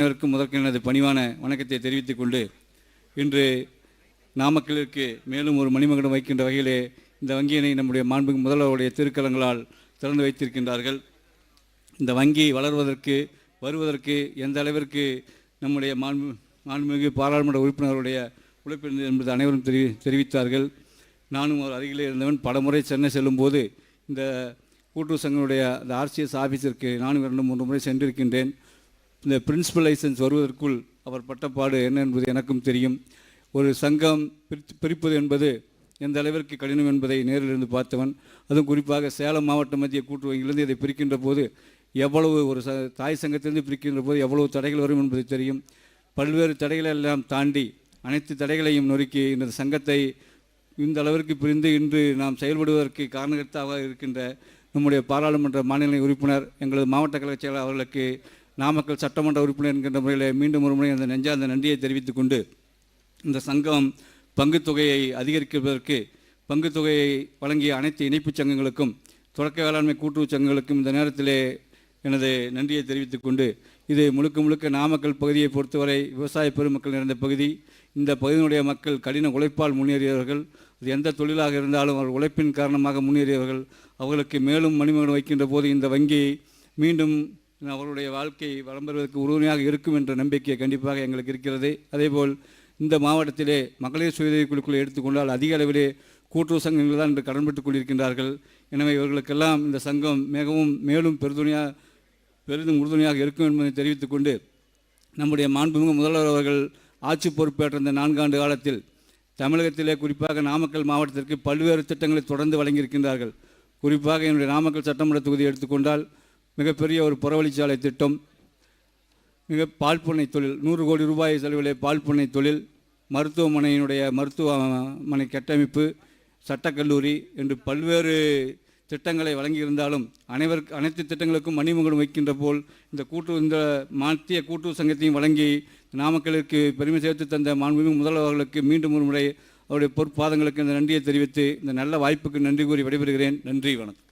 அனைவருக்கும் முதற்கு எனது பணிவான வணக்கத்தை தெரிவித்துக் கொண்டு இன்று நாமக்கலிற்கு மேலும் ஒரு மணிமகுடம் வைக்கின்ற வகையிலே இந்த வங்கியினை நம்முடைய மாண்பு முதல்வருடைய திருக்கலங்களால் திறந்து வைத்திருக்கின்றார்கள். இந்த வங்கி வளர்வதற்கு வருவதற்கு எந்த அளவிற்கு நம்முடைய மாண்பு மாண்புமிகு பாராளுமன்ற உறுப்பினருடைய உழைப்பிருந்தது என்பது அனைவரும் தெரி தெரிவித்தார்கள். நானும் ஒரு அருகிலே இருந்தவன். பலமுறை சென்னை செல்லும்போது இந்த கூட்டுறவு சங்கங்களுடைய அந்த ஆர்சிஎஸ் ஆஃபீஸிற்கு நானும் இரண்டு மூன்று முறை சென்றிருக்கின்றேன். இந்த பிரின்சிபல் லைசன்ஸ் வருவதற்குள் அவர் பட்டப்பாடு என்ன என்பது எனக்கும் தெரியும். ஒரு சங்கம் பிரித்து பிரிப்பது என்பது எந்த அளவிற்கு கடினம் என்பதை நேரில் இருந்து பார்த்தவன். அதுவும் குறிப்பாக சேலம் மாவட்ட மத்திய கூட்டு வங்கியிலிருந்து இதை பிரிக்கின்ற போது எவ்வளவு ஒரு ச தாய் சங்கத்திலிருந்து பிரிக்கின்ற போது எவ்வளவு தடைகள் வரும் என்பது தெரியும். பல்வேறு தடைகளை எல்லாம் தாண்டி அனைத்து தடைகளையும் நொறுக்கி இந்த சங்கத்தை இந்த அளவிற்கு பிரிந்து இன்று நாம் செயல்படுவதற்கு காரணகர்த்தாக இருக்கின்ற நம்முடைய பாராளுமன்ற மாநில உறுப்பினர் எங்களது மாவட்ட கழகச் செயலாளர் அவர்களுக்கு நாமக்கல் சட்டமன்ற உறுப்பினர் என்கின்ற முறையில் மீண்டும் ஒரு முறை அந்த நெஞ்சார்ந்த நன்றியை தெரிவித்துக் கொண்டு இந்த சங்கம் பங்கு தொகையை அதிகரிப்பதற்கு பங்கு தொகையை வழங்கிய அனைத்து இணைப்புச் சங்கங்களுக்கும் தொடக்க வேளாண்மை கூட்டுறவு சங்கங்களுக்கும் இந்த நேரத்திலே எனது நன்றியை தெரிவித்துக் கொண்டு இது முழுக்க முழுக்க நாமக்கல் பகுதியை பொறுத்தவரை விவசாய பெருமக்கள் நிறைந்த பகுதி. இந்த பகுதியினுடைய மக்கள் கடின உழைப்பால் முன்னேறியவர்கள். அது எந்த தொழிலாக இருந்தாலும் அவர் உழைப்பின் காரணமாக முன்னேறியவர்கள். அவர்களுக்கு மேலும் மணிமகன் வைக்கின்ற போது இந்த வங்கி மீண்டும் அவருடைய வாழ்க்கை வளம் பெறுவதற்கு உறுதுணையாக இருக்கும் என்ற நம்பிக்கை கண்டிப்பாக எங்களுக்கு இருக்கிறது. அதேபோல் இந்த மாவட்டத்திலே மகளிர் சுயதவி குழுக்களை எடுத்துக்கொண்டால் அதிக அளவிலே கூட்டுறவு சங்கங்கள் தான் இன்று கடன்பட்டுக் கொண்டிருக்கின்றார்கள். எனவே இவர்களுக்கெல்லாம் இந்த சங்கம் மிகவும் மேலும் பெருதுணையாக பெரிதும் உறுதுணையாக இருக்கும் என்பதை தெரிவித்துக் கொண்டு நம்முடைய மாண்புமிகு முதல்வர் அவர்கள் ஆட்சி பொறுப்பேற்ற இந்த நான்காண்டு காலத்தில் தமிழகத்திலே குறிப்பாக நாமக்கல் மாவட்டத்திற்கு பல்வேறு திட்டங்களை தொடர்ந்து வழங்கியிருக்கின்றார்கள். குறிப்பாக என்னுடைய நாமக்கல் சட்டமன்ற தொகுதி எடுத்துக்கொண்டால் மிகப்பெரிய ஒரு புறவழிச்சாலை திட்டம் மிக பால் பண்ணை தொழில் நூறு கோடி ரூபாய் செலவிலே பால் பண்ணை தொழில் மருத்துவமனையினுடைய மருத்துவமனை கட்டமைப்பு சட்டக்கல்லூரி என்று பல்வேறு திட்டங்களை வழங்கியிருந்தாலும் அனைவருக்கு அனைத்து திட்டங்களுக்கும் மணிமகுடம் வைக்கின்ற போல் இந்த கூட்டு இந்த மத்திய கூட்டுறவு சங்கத்தையும் வழங்கி நாமக்கலுக்கு பெருமை சேர்த்து தந்த மாண்புமிகு முதல்வர்களுக்கு மீண்டும் ஒரு முறை அவருடைய பொற்பாதங்களுக்கு இந்த நன்றியை தெரிவித்து இந்த நல்ல வாய்ப்புக்கு நன்றி கூறி விடைபெறுகிறேன். நன்றி வணக்கம்.